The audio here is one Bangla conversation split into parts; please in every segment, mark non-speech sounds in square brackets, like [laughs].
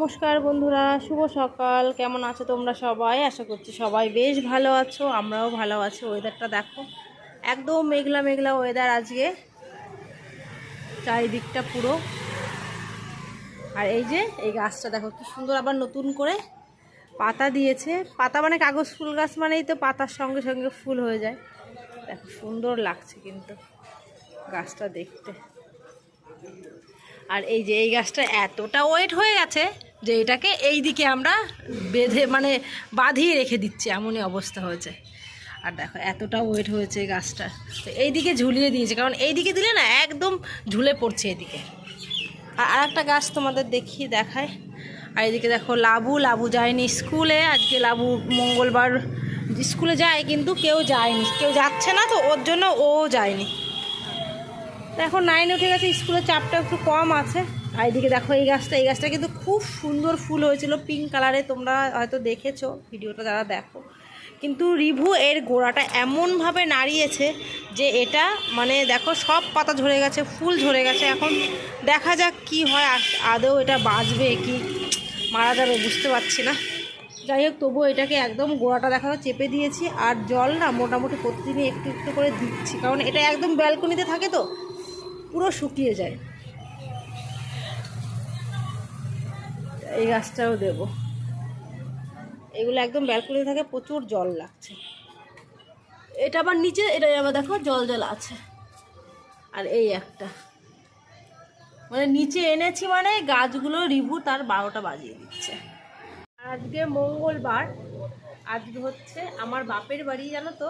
নমস্কার বন্ধুরা, শুভ সকাল। কেমন আছো তোমরা সবাই? আশা করছি সবাই বেশ ভালো আছো, আমরাও ভালো আছি। ওয়েদারটা দেখো, একদম মেঘলা মেঘলা ওয়েদার আজকে। চারিদিকটা পুরো। আর এই যে, এই গাছটা দেখো, কি সুন্দর আবার নতুন করে পাতা দিয়েছে। পাতা মানে কাগজ ফুল গাছ মানেই তো পাতার সঙ্গে সঙ্গে ফুল হয়ে যায়। দেখো, সুন্দর লাগছে কিন্তু গাছটা দেখতে। আর এই যে, এই গাছটা এতটা ওয়েট হয়ে গেছে যে এটাকে এই দিকে আমরা বেঁধে মানে বাঁধিয়ে রেখে দিচ্ছি, এমনই অবস্থা হয়েছে। আর দেখো, এতটা ওয়েট হয়েছে গাছটা। তো এই দিকে ঝুলিয়ে দিয়েছে, কারণ এই দিকে দিলে না একদম ঝুলে পড়ছে এদিকে। আর একটা গাছ তোমাদের দেখি দেখায়। আর এদিকে দেখো, লাবু লাবু যায়নি স্কুলে। আজকে লাবু মঙ্গলবার, স্কুলে যায় কিন্তু কেউ যায়নি। কেউ যাচ্ছে না তো, ওর জন্য ও যায়নি। এখন নাইন উঠে গেছে, স্কুলের চাপটা একটু কম আছে। আর এদিকে দেখো এই গাছটা এই গাছটা কিন্তু খুব সুন্দর ফুল হয়েছিল পিঙ্ক কালারে তোমরা হয়তো দেখেছ, ভিডিওটা যারা দেখো। কিন্তু রিভু এর গোড়াটা এমনভাবে নাড়িয়েছে যে এটা মানে দেখো সব পাতা ঝরে গেছে, ফুল ঝরে গেছে, এখন দেখা যাক কি হয় আদৌ এটা বাঁচবে কি, মারা যাবে বুঝতে পারছি না। যাই হোক, তবুও এটাকে একদম গোড়াটা দেখা চেপে দিয়েছি, আর জল না মোটামুটি প্রতিদিনই একটু একটু করে দিচ্ছি, কারণ এটা একদম ব্যালকনিতে থাকে তো, পুরো শুকিয়ে যায়। এই গাছটাও দেব। এগুলো একদম ব্যালকুনি থাকে, প্রচুর জল লাগছে। এটা আবার নিচে এটা আবার দেখো, জল জল আছে। আর এই একটা। মানে নিচে এনেছি মানে গাছগুলো রিভু তার বারোটা বাজিয়ে দিচ্ছে। আজকে মঙ্গলবার আজকে হচ্ছে আমার বাপের বাড়ি জানো তো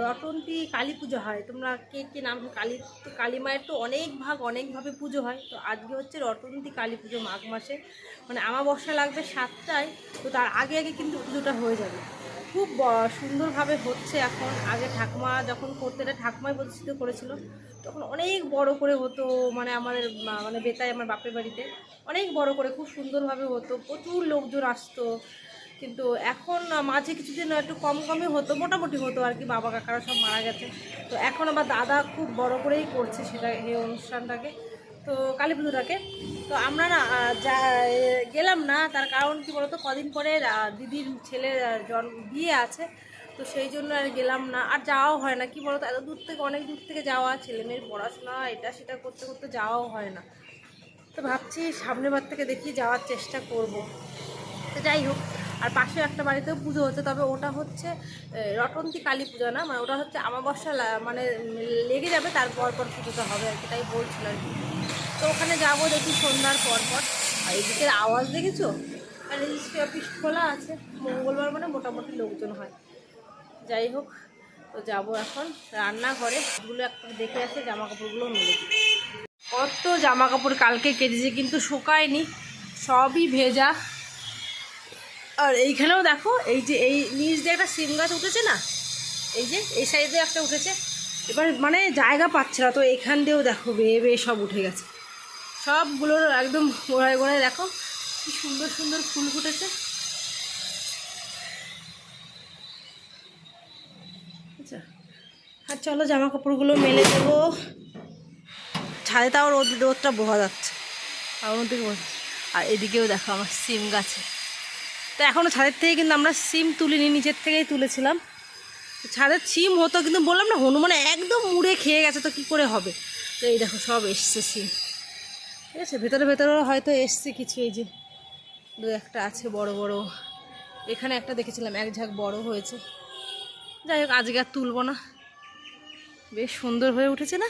রটন্তী কালী পুজো হয়। তোমরা কে কে নাম, কালী তো কালী মায়ের তো অনেক ভাগ, অনেকভাবে পুজো হয়। তো আজকে হচ্ছে রটন্তী কালী পুজো মাঘ মাসে। মানে আমার বর্ষা লাগবে সাতটায়, তো তার আগে আগে কিন্তু পুজোটা হয়ে যাবে। খুব সুন্দরভাবে হচ্ছে এখন। আগে ঠাকুমা যখন করতে, এটা ঠাকুমাই প্রতিষ্ঠিত করেছিল। তখন অনেক বড় করে হতো মানে আমাদের মানে বেতায় আমার বাপের বাড়িতে। অনেক বড় করে, খুব সুন্দরভাবে হতো। প্রচুর লোকজন আসতো। কিন্তু এখন মাঝে কিছুদিন একটু কম কমই হতো, মোটামুটি হতো আর কি, বাবা কাকারা সব মারা গেছে। তো এখন আবার দাদা খুব বড় করেই করছে সেটা, এই অনুষ্ঠানটাকে। তো কালী পুজোটাকে তো আমরা না যা গেলাম না, তার কারণ কি বলতো, কদিন পরে দিদির ছেলে জন্ম বিয়ে আছে। তো সেই জন্য আর গেলাম না, আর যাওয়াও হয় না। কি বলতো, এত দূর থেকে, অনেক দূর থেকে যাওয়া, ছেলে মেয়ের পড়াশোনা, এটা সেটা করতে করতে যাওয়াও হয় না। তো ভাবছি সামনের বার থেকে দেখি, যাওয়ার চেষ্টা করব। তো যাই হোক। আর পাশে একটা বাড়িতেও পুজো হচ্ছে, তবে ওটা হচ্ছে রটন্তী কালী পূজা না মানে ওটা হচ্ছে আমাবস্যা মানে লেগে যাবে, তারপর পর পুজোটা হবে আর কি, তাই বলছিল আর কি। তো ওখানে যাব দেখি সন্ধ্যার পর পর। আর এদিকের আওয়াজ দেখেছ? আর রেজিস্ট্রি অফিস খোলা আছে, মঙ্গলবার মানে মোটামুটি লোকজন হয়। যাই হোক, তো যাব এখন রান্নাঘরে এগুলো একটা দেখে আসে জামা কাপড়গুলো মেলে। কত জামা কাপড় কালকে কেটেছে, কিন্তু শুকায়নি, সবই ভেজা। আর এইখানেও দেখো, এই যে এই নিচ দিয়ে একটা সিম গাছ উঠেছে না? এই যে, এই সাইডে একটা উঠেছে। এবার মানে জায়গা পাচ্ছে না, তো এখান দিয়েও দেখো, বেয়ে বেয়ে সব উঠে গেছে। সবগুলোর একদম গোড়ায় গোড়ায় দেখো, কি সুন্দর সুন্দর ফুল ফুটেছে। আচ্ছা আর চলো জামা কাপড়গুলো মেলে দেবো। ছাদে তাও রোদ, রোদটা বোঝা যাচ্ছে। আর ওদিকে আর এদিকেও দেখো আমার সিম গাছে। তো এখনও ছাদের থেকে কিন্তু আমরা সিম তুলিনি, নিচের থেকেই তুলেছিলাম। ছাদের সিম হতো কিন্তু বললাম না, হনুমানে একদম মুড়ে খেয়ে গেছে, তো কী করে হবে? তো এই দেখো, সব এসছে সিম। ঠিক আছে, ভেতরে ভেতরেও হয়তো এসছে কিছু, এই যে দু একটা আছে বড় বড়। এখানে একটা দেখেছিলাম, এক ঝাঁক বড় হয়েছে। যাই হোক, আজকে আর তুলবো না। বেশ সুন্দর হয়ে উঠেছে না?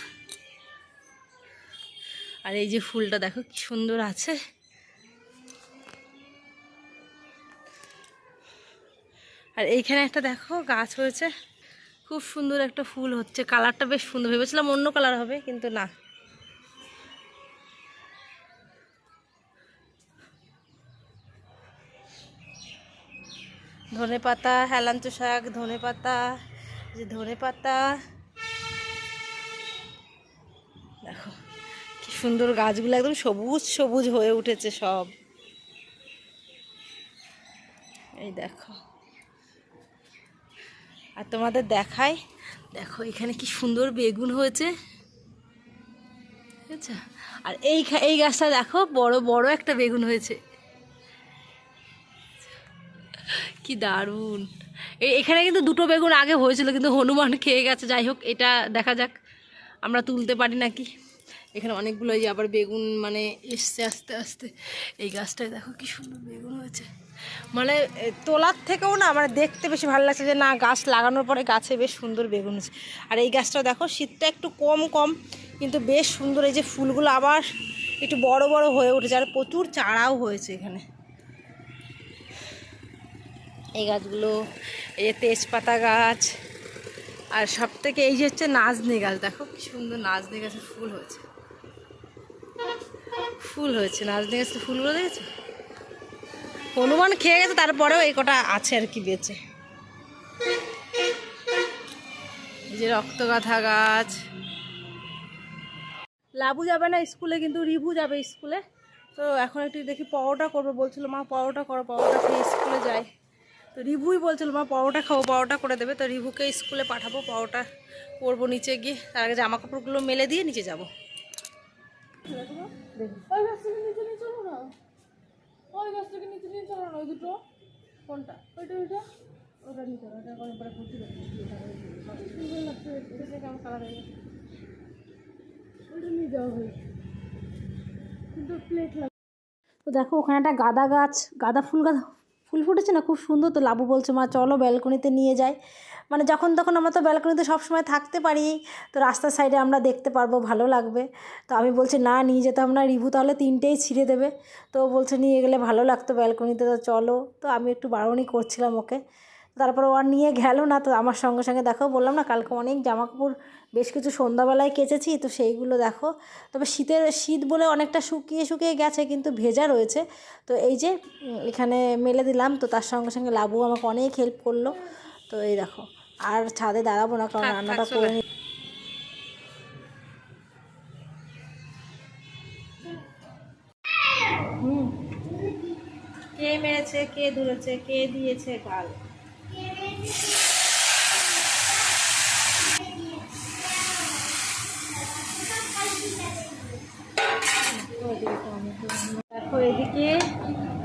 আর এই যে ফুলটা দেখো, কি সুন্দর আছে। আর এইখানে একটা দেখো গাছ হয়েছে। খুব সুন্দর একটা ফুল হচ্ছে। কালারটা বেশ সুন্দর। ভেবেছিলাম অন্য কালার হবে, কিন্তু না। ধনে পাতা হেলাঞ্চ শাক ধনে পাতা যে ধনে পাতা দেখো, কি সুন্দর গাছগুলো একদম সবুজ সবুজ হয়ে উঠেছে সব। তোমাদের দেখায় দেখো, এখানে কি সুন্দর বেগুন হয়েছে। আচ্ছা আর এই এই গাছটা দেখো, বড় বড় একটা বেগুন হয়েছে। কি দারুণ। এখানে কিন্তু দুটো বেগুন আগে হয়েছিল, কিন্তু হনুমান খেয়ে গেছে। যাই হোক, এটা দেখা যাক। আমরা তুলতে পারি নাকি? এখানে অনেকগুলো এই আবার বেগুন মানে এসছে আস্তে আস্তে। এই গাছটায় দেখো কি সুন্দর বেগুন হয়েছে। মানে তোলার থেকেও না মানে দেখতে বেশি ভালো লাগছে যে না, গাছ লাগানোর পরে গাছে বেশ সুন্দর বেগুন হয়েছে। আর এই গাছটা দেখো, শীতটা একটু কম কম, কিন্তু বেশ সুন্দর এই যে ফুলগুলো আবার একটু বড় বড় হয়ে উঠেছে আর প্রচুর চারাও হয়েছে এখানে। এই গাছগুলো, এই যে তেজপাতা গাছ, আর সব থেকে এই যে হচ্ছে নাজনি গাছ, দেখো কি সুন্দর নাজনি গাছের ফুল হয়েছে। ফুল হয়েছে নাজনি গাছের ফুলগুলো দেখেছ? হনুমান খেয়ে গেছে, তারপরেও এই কটা আছে আর কি বেঁচে। যে রক্তগাথা গাছ। লাবু যাবে না স্কুলে, কিন্তু রিভু যাবে স্কুলে। তো এখন একটু দেখি পরোটা করব, বলছিল, মা, পরোটা করো, পরোটা খেয়ে স্কুলে যায় তো রিভুই বলছিল, মা, পরোটা খাব, পরোটা করে দেবে। তো রিভুকে স্কুলে পাঠাবো, পরোটা করব নিচে গিয়ে। তার আগে জামা কাপড়গুলো মেলে দিয়ে নিচে যাব। ওই গাছ থেকে নিচে নিয়ে চলো না। ওই গাছ থেকে নিচে নিয়ে চলো না, ওই দুটো। কোনটা? ওইটা ওইটা? ওটা সুন্দর আমার গেছে ওইটা নিয়ে যাওয়া প্লেট লাগে তো দেখো, ওখানে একটা গাঁদা গাছ, গাঁদা ফুল গাঁদা ফুল ফুটেছে না? খুব সুন্দর তো লাবু বলছে, মা, চলো ব্যালকনিতে নিয়ে যাই। মানে যখন তখন আমরা তো ব্যালকনিতে সবসময় থাকতে পারি, তো রাস্তার সাইডে আমরা দেখতে পারব, ভালো লাগবে। তো আমি বলছি, না, নিয়ে যেতাম না, রিভু তাহলে তিনটেই ছিঁড়ে দেবে। তো বলছে, নিয়ে গেলে ভালো লাগতো ব্যালকনিতে, তো চলো। তো আমি একটু বারণই করছিলাম ওকে। তারপর ও আর নিয়ে গেল না তো আমার সঙ্গে সঙ্গে দেখো বললাম না কালকে অনেক জামা কাপড় বেশ কিছু সন্ধ্যাবেলায় কেচেছি তো সেইগুলো দেখো। তবে শীতের শীত বলে অনেকটা শুকিয়ে শুকিয়ে গেছে কিন্তু ভেজা রয়েছে। তো এই যে এখানে মেলে দিলাম তো তার সঙ্গে সঙ্গে লাবু আমাকে অনেক হেল্প করল। তো এই দেখো আর ছাদে দাঁড়াবো না কারণ রান্নাটা করে নি। কে মেরেছে কে ধরেছে কে দিয়েছে গাল দেখো, এদিকে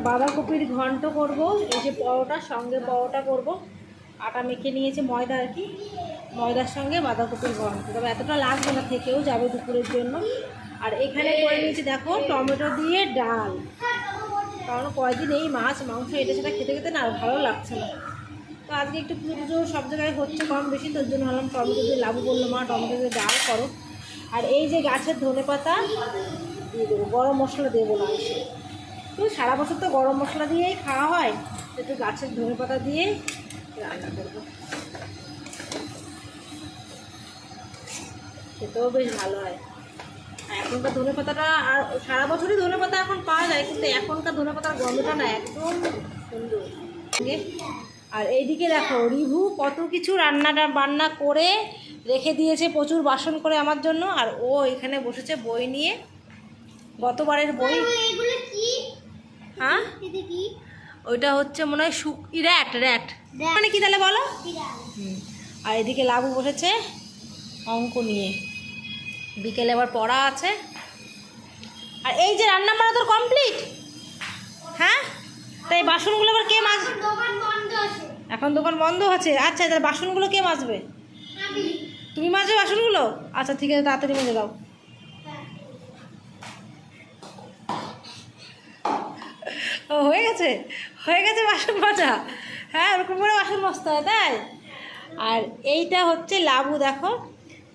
বাঁধাকপির ঘন্ট করব, এই যে পরোটা, সঙ্গে পরোটা করব। আটা মেখে নিয়েছে ময়দা আর কি। ময়দার সঙ্গে বাঁধাকপির ঘন্ট। তবে এতটা লাগবে না, থেকেও যাবে দুপুরের জন্য। আর এখানে করে নিয়েছি, দেখো, টমেটো দিয়ে ডাল। কারণ কয়দিন এই মাছ, মাংস, এটা সেটা খেতে খেতে না ভালো লাগছে না। তো আজকে একটু পুজো সব জায়গায় হচ্ছে কম বেশি, তোর জন্য হলাম টমেটো দিয়ে লাবু বলল মা, টমেটো দিয়ে ডাল করো। আর এই যে গাছের ধনে পাতা, দিয়ে দেবো, গরম মশলা দেবো না তো সারা বছর তো গরম মশলা দিয়েই খাওয়া হয়, একটু গাছের ধনে পাতা দিয়ে রান্না করব। খেতেও বেশ ভালো হয়। আর এখনকার ধনে পাতাটা, আর সারা বছরই ধনে পাতা এখন পাওয়া যায়, কিন্তু এখনকার ধনে পাতার গন্ধটা না একদম সুন্দর। আর এইদিকে দেখো রিভু কত কিছু রান্নাটা বান্না করে রেখে দিয়েছে প্রচুর বাসন করে আমার জন্য আর ও এখানে বসেছে বই নিয়ে। গতবারের বই। হ্যাঁ? ওইটা হচ্ছে মনে হয় সুক র্যাট র্যাট। মানে কি তাহলে বলো? আর এদিকে লাবু বসেছে অঙ্ক নিয়ে। বিকেলে আবার পড়া আছে। আর এই যে রান্না বান্না তোর কমপ্লিট হ্যাঁ? তাই বাসনগুলো আবার কে মাজ এখন দোকান বন্ধ আছে। আচ্ছা তাহলে বাসনগুলো কে মাজবে? তুমি মাজবে বাসনগুলো? আচ্ছা ঠিক আছে তাড়াতাড়ি মেজে দাও। ও হয়ে গেছে? হয়ে গেছে বাসন মাজা। হ্যাঁ ওরকম করে বাসন মাজতে হয় তাই? আর এইটা হচ্ছে লাবু দেখো।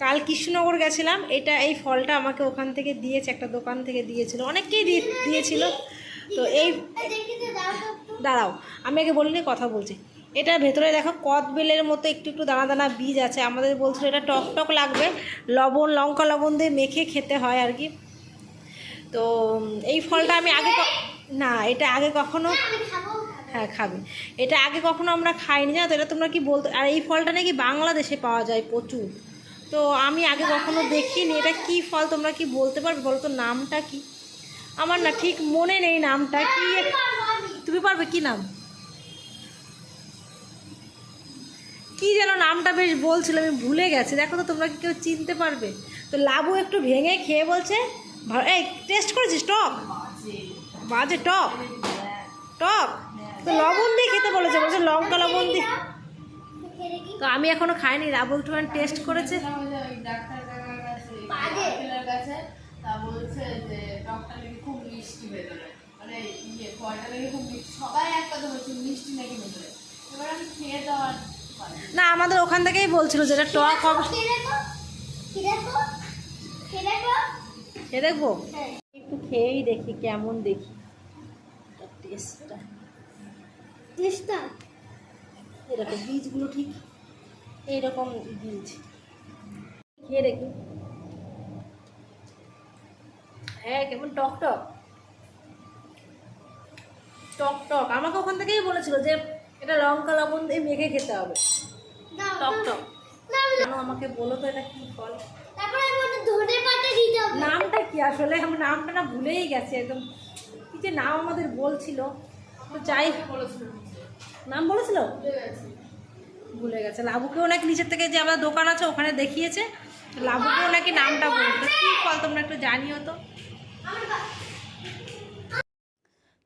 কাল কৃষ্ণনগর গেছিলাম। এটা এই ফলটা আমাকে ওখান থেকে দিয়েছে একটা দোকান থেকে দিয়েছিল। অনেককেই দিয়ে দিয়েছিল। তো এই দাঁড়াও, আমি আগে বলিনি, কথা বলছি। এটা ভেতরে দেখো, কদবেলের মতো একটু একটু দানা দানা বীজ আছে। আমাদের বলছিল এটা টক টক লাগবে, লবণ, লঙ্কা, লবণ দিয়ে মেখে খেতে হয় আর কি। তো এই ফলটা আমি আগে না, এটা আগে কখনো হ্যাঁ খাবে। এটা আগে কখনো আমরা খাইনি না তো? এটা তোমরা কি বলতে আর এই ফলটা নাকি বাংলাদেশে পাওয়া যায় প্রচুর। তো আমি আগে কখনো দেখিনি, এটা কি ফল তোমরা কি বলতে পারবে? বলো তো, নামটা কি? আমার না ঠিক মনে নেই নামটা, কি তুমি পারবে কি নাম? কি যেন নামটা বেশ বলছিল, আমি ভুলে গেছি। দেখো তো, তোমরা কি কেউ চিনতে পারবে? তো লাবু একটু ভেঙে খেয়ে বলছে এই টেস্ট করেছিস, টক? বাজে টক। টক? তো লবণ দিয়ে খেতে বলেছে, বলছে লঙ্কা, লবণ দিয়ে। তো আমি এখনও খাইনি রাবু একটুখানি টেস্ট করেছে। তা বলছে যে নাকি খুব মিষ্টি ভেতরে। মানে ইয়ে ফলটা নাকি খুব সবাই এক কথা বলছে মিষ্টি নাকি ভেতরে। এবার আমি খেয়ে দেওয়ার না। আমাদের ওখান থেকেই বলছিল যেটা টক হবে। দেখব একটু খেয়েই দেখি কেমন দেখি। টেস্টটা এরকম বীজগুলো ঠিক এইরকম বীজ। খেয়ে দেখি। হ্যাঁ কেমন? টক টক। টক টক। আমাকে ওখান থেকেই বলেছিল যে এটা লঙ্কা লবণ দিয়ে মেখে খেতে হবে। টক টক। আমাকে বলো তো এটা কি ফল? নামটা কি? আসলে আমি নামটা না ভুলেই গেছি একদম। কি যে নাম আমাদের বলছিল। তো যাই বলেছিল নাম বলেছিল? ভুলে গেছে। লাবুকেও নাকি নিচের থেকে যে আমাদের দোকান আছে ওখানে দেখিয়েছে। লাবুকেও নাকি নামটা বলতো কি ফল তোমরা একটু জানিও তো।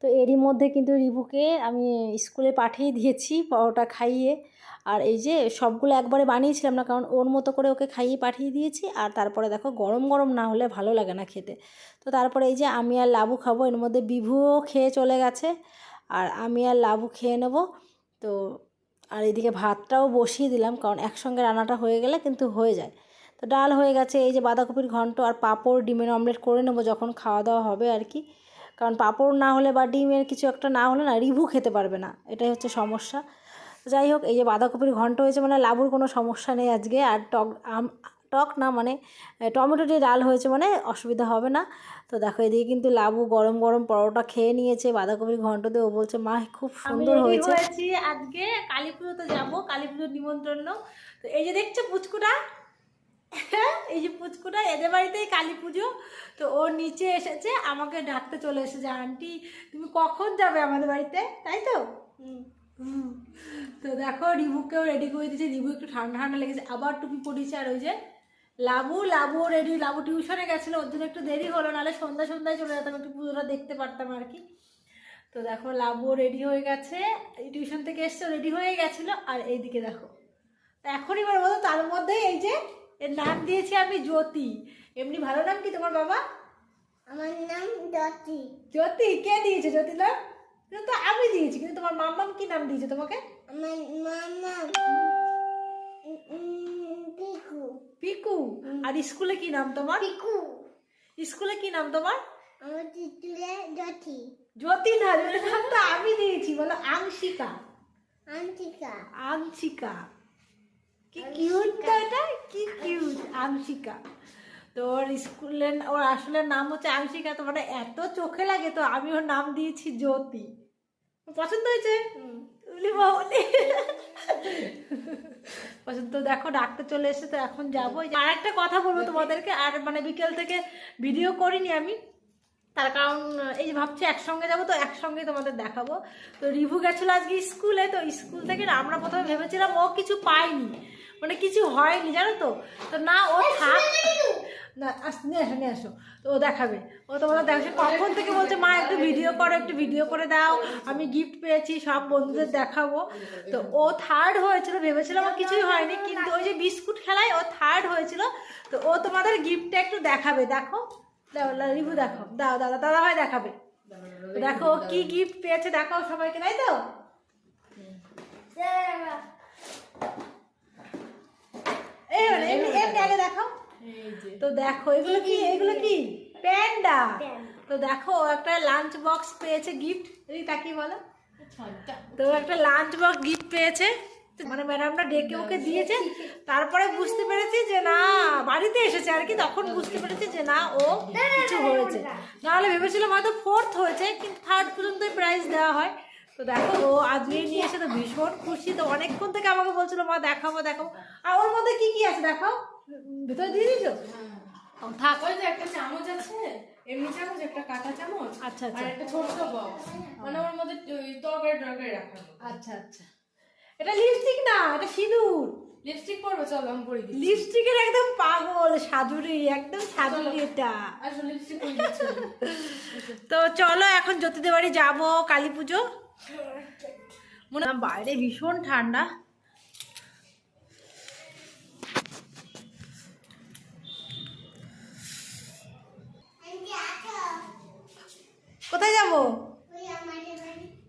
তো এরই মধ্যে কিন্তু রিভুকে আমি স্কুলে পাঠিয়ে দিয়েছি পরোটা খাইয়ে। আর এই যে সবগুলো একবারে বানিয়েছিলাম না, কারণ ওর মতো করে ওকে খাইয়ে পাঠিয়ে দিয়েছি। আর তারপরে দেখো গরম গরম না হলে ভালো লাগে না খেতে। তো তারপরে এই যে আমি আর লাবু খাব, এর মধ্যে বিভুও খেয়ে চলে গেছে। আর আমি আর লাবু খেয়ে নেব। তো আর এদিকে ভাতটাও বসিয়ে দিলাম, কারণ একসঙ্গে রান্নাটা হয়ে গেলে কিন্তু হয়ে যায়। তো ডাল হয়ে গেছে এই যে বাঁধাকপির ঘন্ট আর পাঁপড় ডিমের অমলেট করে নেব যখন খাওয়া দাওয়া হবে আর কি। কারণ পাঁপড় না হলে বা ডিমের কিছু একটা না হলে না রিভু খেতে পারবে না এটাই হচ্ছে সমস্যা। যাই হোক এই যে বাঁধাকপির ঘন্ট হয়েছে মানে লাবুর কোনো সমস্যা নেই আজকে আর টক আম টক না মানে টমেটো দিয়ে ডাল হয়েছে মানে অসুবিধা হবে না। তো দেখো এদিকে কিন্তু লাবু গরম গরম পরোটা খেয়ে নিয়েছে বাঁধাকপির ঘন্ট দিয়ে ও বলছে মা খুব সুন্দর হয়েছে। আজকে কালী পুজোতে যাব কালী পুজোর নিমন্ত্রণ তো এই যে দেখছ পুচকুটা এই যে পুচকুটা এদের বাড়িতেই কালী পুজো। তো ও নিচে এসেছে আমাকে ডাকতে চলে এসেছে আন্টি তুমি কখন যাবে আমাদের বাড়িতে? তাই তো? হুম। তো দেখো রিভুকেও রেডি করে দিয়েছে রিভু একটু ঠান্ডা ঠান্ডা লেগেছে। আবার টুপি পরিয়েছে আর ওই যে লাবু লাবু রেডি লাবু টিউশনে গেছিল ওর জন্য একটু দেরি হলো নাহলে সন্ধ্যা সন্ধ্যায় চলে যেতাম একটু পুজোটা দেখতে পারতাম আর কি। তো দেখো লাবু রেডি হয়ে গেছে এই টিউশন থেকে এসছে রেডি হয়ে গেছিল আর এইদিকে দেখো। তা এখনই এবার বলো তার মধ্যে এই যে এর নাম দিয়েছি আমি জ্যোতি। এমনি ভালো নাম কি তোমার বাবা? আমার নাম দতি জ্যোতি কে দিয়েছে জ্যোতি নাম তো আমি দিয়েছি কিন্তু তোমার মাম্মাম কি নাম দিয়েছে তোমাকে? আমার মামা পিকু পিকু আর স্কুলে কি নাম তোমার? পিকু স্কুলে কি নাম তোমার? আমার তিতুলে দতি জ্যোতি না জ্যোতি নাম তো আমি দিয়েছি বলো আংশিকা। আন্তিকা আংশিকা। কি কিউট তো এটা কি কিউট আংশিকা তো ওর স্কুলে ওর আসলে নাম হচ্ছে আংশিকা তো মানে এত চোখে লাগে তো আমি ওর নাম দিয়েছি জ্যোতি। পছন্দ হয়েছে? পছন্দ তো দেখো ডাক্তার চলে এসে তো এখন যাব। আর একটা কথা বলব তোমাদেরকে আর মানে বিকেল থেকে ভিডিও করিনি আমি। তার কারণ এই যে ভাবছি একসঙ্গে যাব তো একসঙ্গে তোমাদের দেখাবো। তো রিভু গেছিল আজকে স্কুলে তো স্কুল থেকে আমরা প্রথমে ভেবেছিলাম ও কিছু পায়নি। মানে কিছু হয়নি জানো তো? তো না ও থাক। না আস নিয়ে আসো নিয়ে আসো। তো ও দেখাবে। ও তোমাদের দেখাচ্ছে কখন থেকে বলছে মা একটু ভিডিও করো একটু ভিডিও করে দাও। আমি গিফট পেয়েছি সব বন্ধুদের দেখাবো। তো ও থার্ড হয়েছিল ভেবেছিলাম ও কিছুই হয়নি কিন্তু ওই যে বিস্কুট খেলায় ও থার্ড হয়েছিল। তো ও তোমাদের গিফটটা একটু দেখাবে দেখো। রিভু দেখো। দাও দাদা দাদা ভাই দেখাবে দেখো কি গিফট পেয়েছে দেখাও সবাইকে তাই তো এই মানে এমনি এমনি আগে দেখাও এই যে তো দেখো এগুলো কি? এগুলো কি? প্যান্ডা। তো দেখো একটা লাঞ্চ বক্স পেয়েছে গিফট এই তাকিয়ে বলো? তো একটা লাঞ্চ বক্স গিফট পেয়েছে। মানে ম্যাডামটা ডেকে ওকে দিয়েছে। তারপরে বুঝতে পেরেছি যে না বাড়িতে এসেছে আর কি। তখন বুঝতে পেরেছি যে না ও কিছু হয়েছে। নাহলে ভেবেছিলাম হয়তো ফোর্থ হয়েছে কিন্তু থার্ড পর্যন্তই প্রাইজ দেওয়া হয়। তো দেখো ও আজকে নিয়ে এসে তো ভীষণ খুশি। তো অনেকক্ষণ থেকে আমাকে বলছিল মা দেখাবো দেখাবো। আর ওর মধ্যে কি কি আছে দেখাও? ভিতরে দিয়ে দিয়েছ? ও, থাক। ওই যে একটা চামচ আছে এমনি চামচ একটা কাঁটা চামচ আচ্ছা, আচ্ছা। আর একটা ছোট বক্স মানে ওর মধ্যে তরকারি টরকারি রাখা আচ্ছা আচ্ছা। এটা লিপস্টিক না এটা সিঁদুর। লিপস্টিক পরবো চলো আমি পরে দিই লিপস্টিকের একদম পাগল সাজুরি একদম সাজুরি এটা। লিপস্টিক [laughs] তো চলো এখন জ্যোতিদের বাড়ি যাব কালী পুজো মনে হয় বাইরে ভীষণ ঠান্ডা আন্টি আসো কোথায় যাব?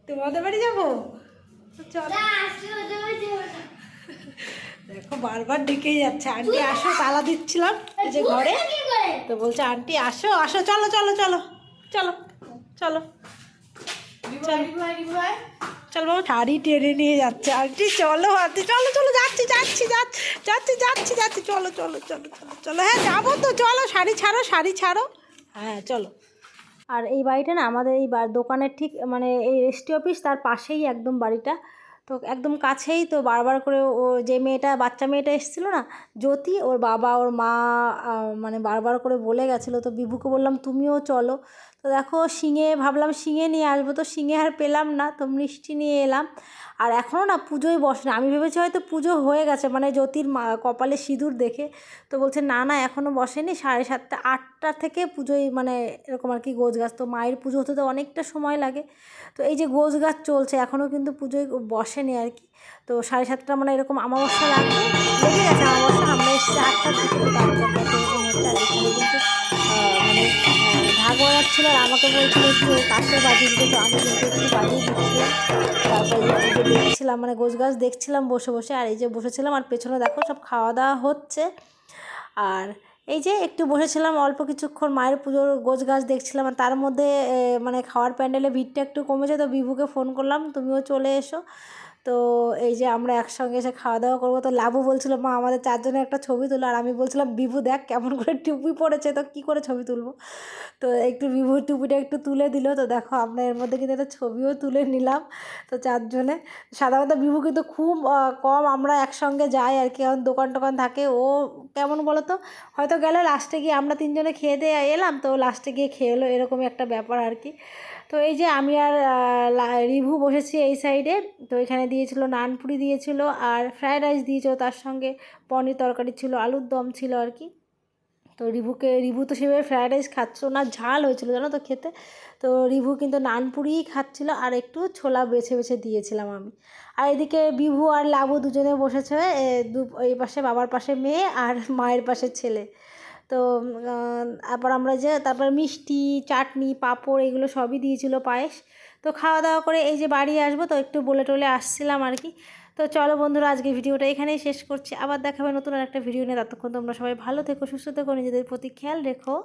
তোমাদের বাড়ি যাব? দেখো বারবার ডেকে যাচ্ছে। আন্টি আসো তালা দিচ্ছিলাম। এই যে ঘরে। তো বলছে আন্টি আসো আসো চলো চলো চলো চলো চলো চল বাবা শাড়ি টেনে নিয়ে যাচ্ছে। আন্টি চলো আন্টি চলো চলো যাচ্ছি যাচ্ছি যাচ্ছি যাচ্ছি যাচ্ছি যাচ্ছি। চলো চলো চলো চলো চলো। হ্যাঁ যাব তো চলো শাড়ি ছাড়ো শাড়ি ছাড়ো। হ্যাঁ চলো। আর এই বাড়িটা না আমাদের এই দোকানের ঠিক মানে এই রেস্টি অফিস তার পাশেই একদম বাড়িটা। তো একদম কাছেই তো বারবার করে ও, যে মেয়েটা, বাচ্চা মেয়েটা এসেছিল না, জ্যোতি ওর বাবা, ওর মা মানে বারবার করে বলে গেছিল। তো বিভুকে বললাম, তুমিও চলো। তো দেখো, শিঙে ভাবলাম, শিঙে নিয়ে আসব। তো শিঙে আর পেলাম না, তো মিষ্টি নিয়ে এলাম। আর এখনও না পুজোই বসে আমি ভেবেছি হয়তো পুজো হয়ে গেছে মানে জ্যোতির মা, কপালে সিঁদুর দেখে। তো বলছে, না না, এখনও বসেনি। সাড়ে সাতটা, আটটা থেকে পুজোই মানে এরকম আর কি গোছ গাছ। তো মায়ের পুজো হতে তো অনেকটা সময় লাগে। তো এই যে গোছ গাছ চলছে, এখনও কিন্তু পুজোয় বসেনি আর কি। তো সাড়ে সাতটা মানে এরকম আমাবস্যা লাগবে লেগে গেছে আমাবস্যা আমরা এসেছি আটটার দিকে। তো তারপর এরকম হচ্ছে আর এখানে কিন্তু মানে আহ, আর আমাকে বলছিল একটু কাছে বাজিয়ে দিতে তো আমি কিন্তু একটু বাজিয়ে দিচ্ছিলাম তারপরে দেখছিলাম মানে গোছ গাছ দেখছিলাম বসে বসে আর এই যে বসেছিলাম আর পেছনে দেখো সব খাওয়া দাওয়া হচ্ছে। আর এই যে একটু বসেছিলাম অল্প কিছুক্ষণ মায়ের পুজোর গোছ গাছ দেখছিলাম আর তার মধ্যে মানে খাওয়ার প্যান্ডেলে ভিড়টা একটু কমেছে তো বিভুকে ফোন করলাম তুমিও চলে এসো। তো এই যে আমরা একসঙ্গে এসে খাওয়া দাওয়া করব, তো লাভু বলছিল, মা, আমাদের চারজনের একটা ছবি তোলো। আর আমি বলছিলাম, বিভু, দেখ কেমন করে টুপি পড়েছে, তো কী করে ছবি তুলবো? তো একটু বিভুর টুপিটা একটু তুলে দিল, তো দেখো আমরা এর মধ্যে কিন্তু একটা ছবিও তুলে নিলাম, তো চারজনে। সাধারণত বিভু কিন্তু খুব কম আমরা একসঙ্গে যাই আর কি কারণ দোকান টোকান থাকে, ও কেমন বলো তো হয়তো গেলে লাস্টে গিয়ে আমরা তিনজনে খেয়ে দিয়ে এলাম, তো লাস্টে গিয়ে খেয়ে এলো এরকমই একটা ব্যাপার আর কি। তো এই যে আমি আর রিভু বসেছি এই সাইডে তো এখানে দিয়েছিল নানপুরি দিয়েছিল আর ফ্রায়েড রাইস দিয়েছিল, তার সঙ্গে পনির তরকারি ছিল, আলুর দম ছিল আর কি। তো রিভুকে, রিভু তো সেভাবে ফ্রায়েড রাইস খাচ্ছিল না, ঝাল হয়েছিল জানো তো খেতে। তো রিভু কিন্তু নানপুরিই খাচ্ছিল আর একটু ছোলা বেছে বেছে দিয়েছিলাম আমি। আর এদিকে বিভু আর লাবু দুজনে বসেছে এই পাশে বাবার পাশে মেয়ে আর মায়ের পাশে ছেলে। তো তারপর আমরা যে, তারপর মিষ্টি, চাটনি, পাঁপড় এগুলো সবই দিয়েছিলো পায়েস। তো খাওয়া দাওয়া করে এই যে বাড়ি আসব, তো একটু বলে টলে আসছিলাম আর কি। তো চলো বন্ধুরা, আজকে ভিডিওটা এখানেই শেষ করছি। আবার দেখাবে নতুন আর একটা ভিডিও নিয়ে। ততক্ষণ তোমরা সবাই ভালো থেকো, সুস্থ থেকো, নিজেদের প্রতি খেয়াল রেখো।